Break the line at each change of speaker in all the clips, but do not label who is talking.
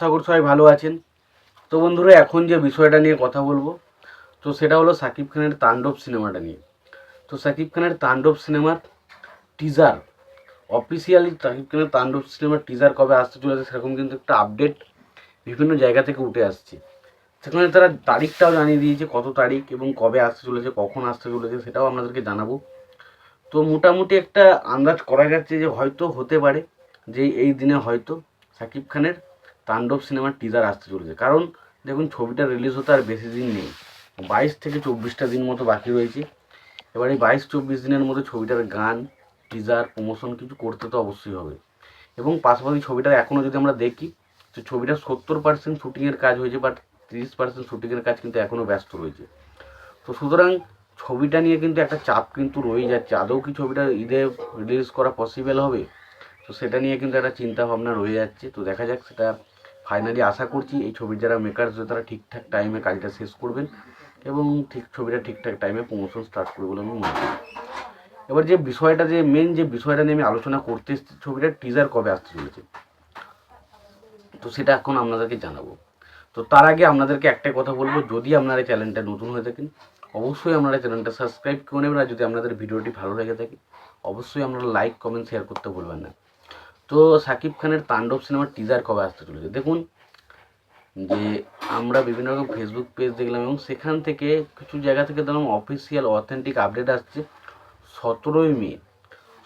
আশা করি সবাই ভালো আছেন। তো বন্ধুরা, এখন যে বিষয়টা নিয়ে কথা বলব, তো সেটা হলো সাকিব খানের তাণ্ডব সিনেমাটা নিয়ে। তো সাকিব খানের তাণ্ডব সিনেমার টিজার অফিসিয়ালি সাকিব খানের তাণ্ডব সিনেমার টিজার কবে আসতে চলেছে সেরকম কিন্তু একটা আপডেট বিভিন্ন জায়গা থেকে উঠে আসছে। সেখানে তারা তারিখটাও জানিয়ে দিয়েছে, কত তারিখ এবং কবে আসতে চলেছে, কখন আসতে চলেছে সেটাও আপনাদেরকে জানাব। তো মোটামুটি একটা আন্দাজ করা যাচ্ছে যে হয়তো হতে পারে, যে এই দিনে হয়তো সাকিব খানের তাণ্ডব সিনেমার টিজার আসতে চলেছে। কারণ, দেখুন, ছবিটা রিলিজ হতে আর বেশি দিন নেই। বাইশ থেকে চব্বিশটা দিন মতো বাকি রয়েছে। এবার এই বাইশ, চব্বিশ দিনের মধ্যে ছবিটার গান টিজার প্রমোশন কিছু করতে তো অবশ্যই হবে। এবং পাশাপাশি ছবিটা এখনও যদি আমরা দেখি তো ছবিটা সত্তর পার্সেন্ট শ্যুটিংয়ের কাজ হয়েছে বাট তিরিশ পার্সেন্ট শ্যুটিংয়ের কাজ কিন্তু এখনও ব্যস্ত রয়েছে। তো সুতরাং, ছবিটা নিয়ে কিন্তু একটা চাপ কিন্তু রয়ে যাচ্ছে। আদৌ কি ছবিটা ঈদে রিলিজ করা পসিবল হবে? তো সেটা নিয়ে কিন্তু একটা চিন্তা ভাবনা রয়ে যাচ্ছে। তো দেখা যাক, সেটা ফাইনালি আশা করছি এই ছবির যারা মেকার্স তারা ঠিকঠাক টাইমে কাজটা শেষ করবেন এবং ঠিক ছবিটা ঠিকঠাক টাইমে প্রমোশন স্টার্ট করবে বলে আমি মনে করি। এবার যে বিষয়টা, যে মেন যে বিষয়টা নিয়ে আমি আলোচনা করতে এসেছি ছবিটার টিজার কবে আসতে চলেছে, তো সেটা এখন আপনাদেরকে জানাব। তো তার আগে আপনাদেরকে একটাই কথা বলব, যদি আপনারা চ্যানেলটা নতুন হয়ে থাকেন, অবশ্যই আপনারা চ্যানেলটা সাবস্ক্রাইব করে নেবেন, আর যদি আপনাদের ভিডিওটি ভালো লেগে থাকে, অবশ্যই আপনারা লাইক কমেন্ট শেয়ার করতে ভুলবেন না। তো সাকিব খানের তাণ্ডব সিনেমার টিজার কবে আসতে চলেছে? দেখুন, যে আমরা বিভিন্ন রকম ফেসবুক পেজ দেখলাম এবং সেখান থেকে কিছু জায়গা থেকে দেখলাম অফিসিয়াল অথেন্টিক আপডেট আসছে। সতেরোই মে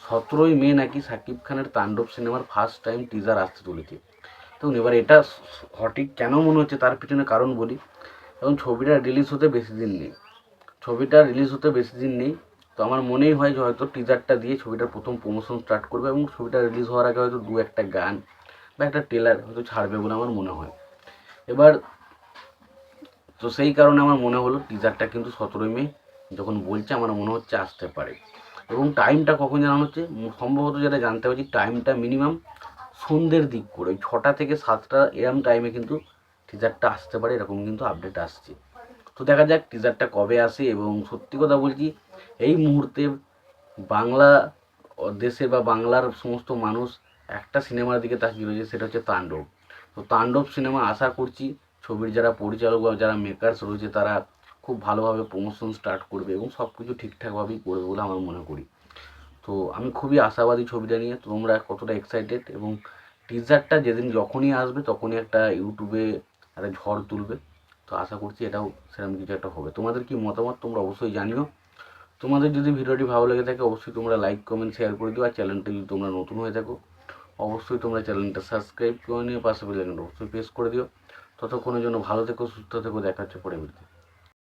সতেরোই মে নাকি সাকিব খানের তাণ্ডব সিনেমার ফার্স্ট টাইম টিজার আসতে চলেছে। দেখুন, এবার এটা সঠিক কেন মনে হচ্ছে তার পিছনে কারণ বলি? এবং ছবিটা রিলিজ হতে বেশি দিন নেই। ছবিটা রিলিজ হতে বেশি দিন নেই। তো আমার মনেই হয় যে হয়তো টিজারটা দিয়ে ছবিটার প্রথম প্রমোশন স্টার্ট করবে এবং ছবিটা রিলিজ হওয়ার আগে হয়তো দু একটা গান বা একটা ট্রেলার হয়তো ছাড়বে বলে আমার মনে হয়। এবার, তো সেই কারণে আমার মনে হলো টিজারটা কিন্তু সতেরোই মে যখন বলছে আমার মনে হচ্ছে আসতে পারে। এবং টাইমটা কখন জানানো হচ্ছে? সম্ভবত যেটা জানতে পারছি টাইমটা মিনিমাম সন্ধ্যের দিক করে। ওই ছটা থেকে সাতটা এরম টাইমে কিন্তু টিজারটা আসতে পারে, এরকম কিন্তু আপডেট আসছে। তো দেখা যাক টিজারটা কবে আসে এবং সত্যি কথা বলছি এই মুহূর্তে বাংলা দেশে বা বাংলার সমস্ত মানুষ একটা সিনেমার দিকে তাকিয়ে রয়েছে, সেটা হচ্ছে তাণ্ডব। তো তাণ্ডব সিনেমা আশা করছি ছবির যারা পরিচালক বা যারা মেকার্স রয়েছে, তারা খুব ভালোভাবে প্রমোশন স্টার্ট করবে এবং সব কিছু ঠিকঠাকভাবেই করবে বলে আমার মনে করি। তো আমি খুবই আশাবাদী ছবিটা নিয়ে, তোমরা কতটা এক্সাইটেড এবং টিজারটা যেদিন যখনই আসবে, তখনই একটা ইউটিউবে একটা ঝড় তুলবে। তো আশা করছি এটাও সেরকম কিছু একটা হবে। তোমাদের কি মতামত তোমরা অবশ্যই জানিও। তোমাদের যদি ভিডিওটি ভালো লেগে থাকে, অবশ্যই তোমরা লাইক কমেন্ট শেয়ার করে দিও আর চ্যানেলটা যদি তোমরা নতুন হয়ে থাকো, অবশ্যই তোমরা চ্যানেলটা সাবস্ক্রাইব করে নিয়ে পাশে বেল আইকনটা অবশ্যই প্রেস করে দিও। ততক্ষণের জন্য ভালো থেকো, সুস্থ থেকো, দেখা হচ্ছে পরে